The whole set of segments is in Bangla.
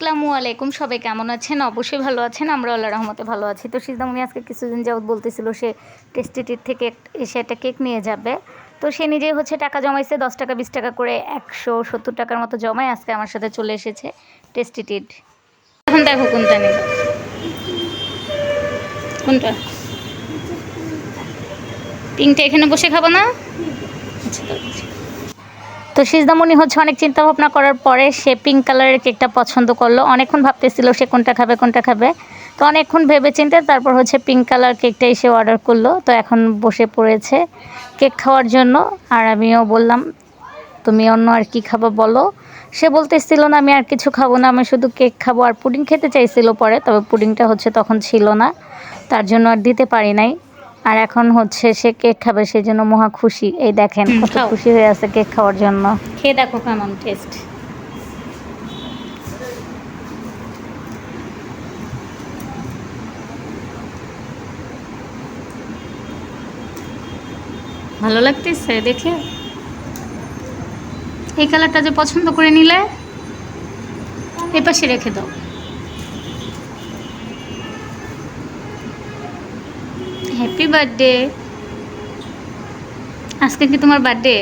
আসসালামু আলাইকুম। সবাই কেমন আছেন? অবশ্যই ভালো আছেন। আমরা আল্লাহ রহমতে ভালো আছি। তো সিদ্ধামণি আজকে কিছুদিন যাবত বলতেছিল সে টেস্টিটির থেকে এসে একটা কেক নিয়ে যাবে। তো সে নিজে হচ্ছে টাকা জমাইছে, দশ টাকা, বিশ টাকা করে একশো সত্তর টাকার মতো জমায় আজকে আমার সাথে চলে এসেছে টেস্টিটিড এখন দেখো কোনটা নেবে। কোনটা? পিঙ্কটা এখানে বসে খাব না? আচ্ছা। তো সিজদামণি হচ্ছে অনেক চিন্তা ভাবনা করার পরে সে পিঙ্ক কালারের কেকটা পছন্দ করল। অনেকক্ষণ ভাবতেছিল সে কোনটা খাবে কোনটা খাবে। তো অনেকক্ষণ ভেবে চিন্তে তারপর হচ্ছে পিঙ্ক কালার কেকটাই সে অর্ডার করল। তো এখন বসে পড়েছে কেক খাওয়ার জন্য। আর আমিও বললাম, তুমি অন্য আর কি খাব বলো? সে বলতেছিল না, আমি আর কিছু খাব না, আমি শুধু কেক খাব। আর পুডিং খেতে চাইছিল পরে, তবে পুডিংটা হচ্ছে তখন ছিল না। তার জন্য আর দিতে পারি নাই। আর এখন হচ্ছে সে কেক খাবে সেই জন্য মহা খুশি। এই দেখেন কত খুশি হয়ে আছে কেক খাওয়ার জন্য। খেয়ে দেখো কেমন টেস্ট ভালো লাগতেছে দেখে? এই কালারটা যে পছন্দ করে নিলে এ পাশে রেখে দাও। হ্যাপি বার্থডে আজকে কি তোমার বার্থডে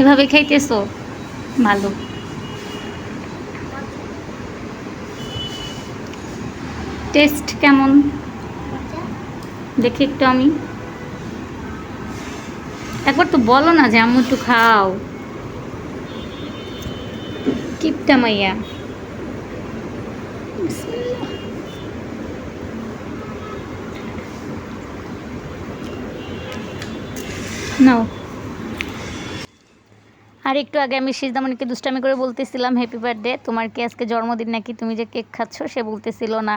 এভাবে খাইতেছো? ভালো। টেস্ট কেমন? দেখি একটু আমি। একবার তো বলো না যে আম্মু একটু খাও। কিপটা মাইয়া। নাও আর একটু আগে আমি সিজদামণিকে দুষ্টামি করে বলতেছিলাম হ্যাপি বার্থডে তোমার কি আজকে জন্মদিন নাকি? তুমি যে কেক খাচ্ছ সে বলতেছিল না।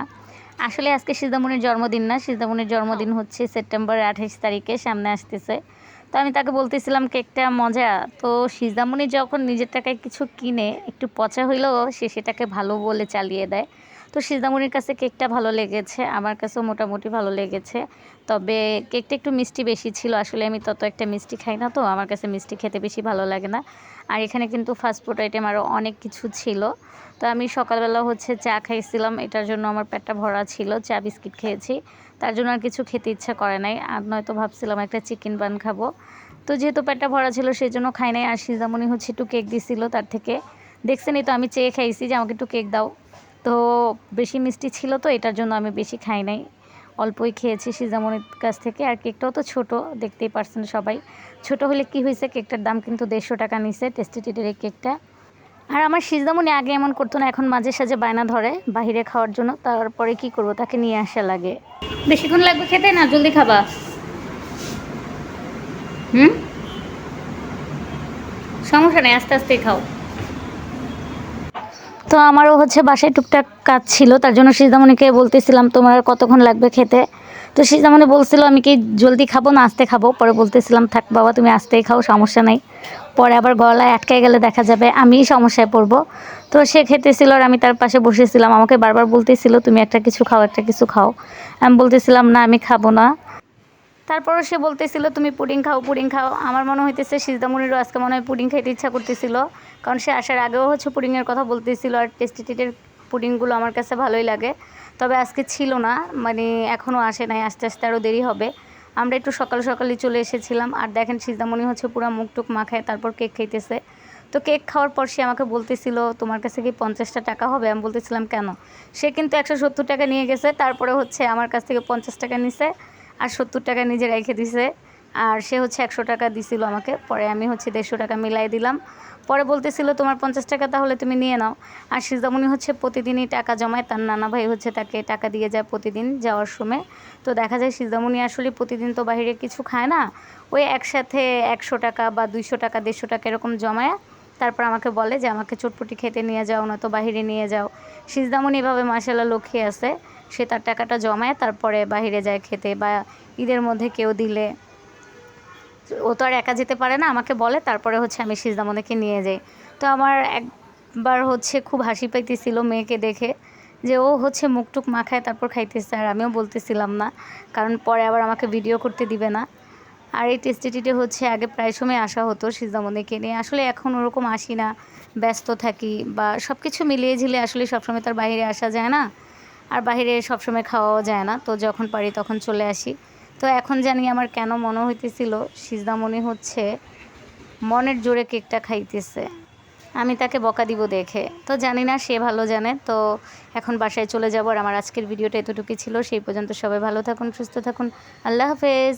আসলে আজকে সিজদামণির জন্মদিন না সিজদামণির জন্মদিন হচ্ছে সেপ্টেম্বরের আঠাইশ তারিখে সামনে আসতেছে। তো আমি তাকে বলতেছিলাম, কেকটা মজা। তো সিজদামণি যখন নিজের টাকায় কিছু কিনে একটু পচা হইলেও সে সেটাকে ভালো বলে চালিয়ে দেয়। তো সিজদামণির কাছে কেকটা ভালো লেগেছে, আমার কাছেও মোটামুটি ভালো লেগেছে। তবে কেকটা একটু মিষ্টি বেশি ছিল, আসলে আমি তত একটা মিষ্টি খাই না তো, আমার কাছে মিষ্টি খেতে বেশি ভালো লাগে না। আর এখানে কিন্তু ফাস্টফুড আইটেম আরও অনেক কিছু ছিল। তো আমি সকালবেলা হচ্ছে চা খাইছিলাম, এটার জন্য আমার পেটটা ভরা ছিল, চা বিস্কিট খেয়েছি। তার জন্য আর কিছু খেতে ইচ্ছা করে নাই, আর নয়তো ভাবছিলাম একটা চিকেন বান খাব। তো যেহেতু পেটটা ভরা ছিল সেই জন্য খাই নাই, আর সিজামনি হচ্ছে একটু কেক দিছিল তার থেকে। দেখছেনই তো আমি চেয়ে খাইছি যে আমাকে একটু কেক দাও। তো বেশি মিষ্টি ছিল তো, এটার জন্য আমি বেশি খাই নাই। অল্পই খেয়েছি সিজামনির কাছ থেকে, আর কেকটাও তো ছোট, দেখতেই পারছেন সবাই। ছোট হলে কি হয়েছে, কেকটার দাম কিন্তু দেড়শো টাকা নিছে টেস্টিটিডের এই কেকটা। আর আমার সিজদামনি আগে এমন করতো না, এখন মাঝে সাঝে বায়না ধরে বাইরে খাওয়ার জন্য, তারপরে কি করব, তাকে নিয়ে আসা লাগে। বেশিক্ষণ লাগবে খেতে না, জলদি খাবা? হুম? সমস্যা নেই, আস্তে আস্তে খাও। তো আমারও হচ্ছে বাসায় টুকটাক কাজ ছিল, তার জন্য সিজামণিকে বলতেছিলাম, তোমার কতক্ষণ লাগবে খেতে? তো সিজামণি বলছিল, আমি কি জলদি খাব না আস্তে খাব? পরে বলতেছিলাম, থাক বাবা, তুমি আস্তেই খাও, সমস্যা নাই। পরে আবার গলায় আটকে গেলে দেখা যাবে আমিই সমস্যায় পড়ব। তো সে খেতেছিল আর আমি তার পাশে বসেছিলাম, আমাকে বারবার বলতেছিল, তুমি একটা কিছু খাও, একটা কিছু খাও। আমি বলতেছিলাম, না, আমি খাব না। তারপরও সে বলতেছিল, তুমি পুডিং খাও পুডিং খাও। আমার মনে হইতেছে সিজদামুনিরও আজকে মনে হয় পুডিং খাইতে ইচ্ছা করতেছিল। কারণ সে আসার আগেও হচ্ছে পুডিংয়ের কথা বলতেছিল আর টেস্টিটিটের পুডিংগুলো আমার কাছে ভালোই লাগে। তবে আজকে ছিল না মানে এখনও আসে নাই, আস্তে আস্তে আরও দেরি হবে। আমরা একটু সকাল সকালই চলে এসেছিলাম আর দেখেন সিজদামণি হচ্ছে পুরো মুখটুক মাখায়, তারপর কেক খাইতেছে। তো কেক খাওয়ার পর সে আমাকে বলতেছিল, তোমার কাছে কি পঞ্চাশটা টাকা হবে? আমি বলতেছিলাম, কেন? সে কিন্তু একশো সত্তর টাকা নিয়ে গেছে, তারপরে হচ্ছে আমার কাছ থেকে পঞ্চাশ টাকা নিছে আর সত্তর টাকা নিজে রেখে দিছে। আর সে হচ্ছে একশো টাকা দিছিল আমাকে। পরে আমি হচ্ছে দেড়শো টাকা মিলাই দিলাম। পরে বলতেছিল, তোমার পঞ্চাশ টাকা তাহলে তুমি নিয়ে নাও। আর সিজামণি হচ্ছে প্রতিদিনই টাকা জমায়। তার নানা ভাই হচ্ছে তাকে টাকা দিয়ে যায় প্রতিদিন যাওয়ার সময়। তো দেখা যায় সিজামণি আসলে প্রতিদিন তো বাইরে কিছু খায় না। ওই একসাথে একশো টাকা বা দুইশো টাকা, দেড়শো টাকা এরকম জমায়। তারপর আমাকে বলে যে, আমাকে চটপটি খেতে নিয়ে যাও না তো বাহিরে নিয়ে যাও। সিজদামণি এভাবে মাসাল্লাহ লক্ষ্মী আছে। সে তার টাকাটা জমায়, তারপরে বাইরে যায় খেতে বা ঈদের মধ্যে কেউ দিলে। ও তো আর একা যেতে পারে না, আমাকে বলে, তারপরে হচ্ছে আমি সিজদামনিকে নিয়ে যাই। তো আমার একবার হচ্ছে খুব হাসি পাইতেছিল মেয়েকে দেখে, যে ও হচ্ছে মুখটুক মাখায় তারপর খাইতেছে, আর আমিও বলতেছিলাম না, কারণ পরে আবার আমাকে ভিডিও করতে দিবে না। আর এই টেস্টিটিতে হচ্ছে আগে প্রায় সময় আসা হতো সিজদামনিকে নিয়ে। আসলে এখন ওরকম আসি না, ব্যস্ত থাকি বা সব কিছু মিলিয়ে ঝিলে আসলে সবসময় তার বাইরে আসা যায় না, আর বাইরে সবসময় খাওয়াও যায় না। তো যখন পারি তখন চলে আসি। তো এখন জানি আমার কেন মনে হইতেছিল সিজদা মনে হচ্ছে মনের জোরে কেকটা খাইতেছে। আমি তাকে বকা দিব দেখে। তো জানি না সে ভালো জানে, তো এখন বাসায় চলে যাব আর আমার আজকের ভিডিওটা এতটুকু ছিল। সেই পর্যন্ত সবাই ভালো থাকুন, সুস্থ থাকুন। আল্লাহ হাফেজ।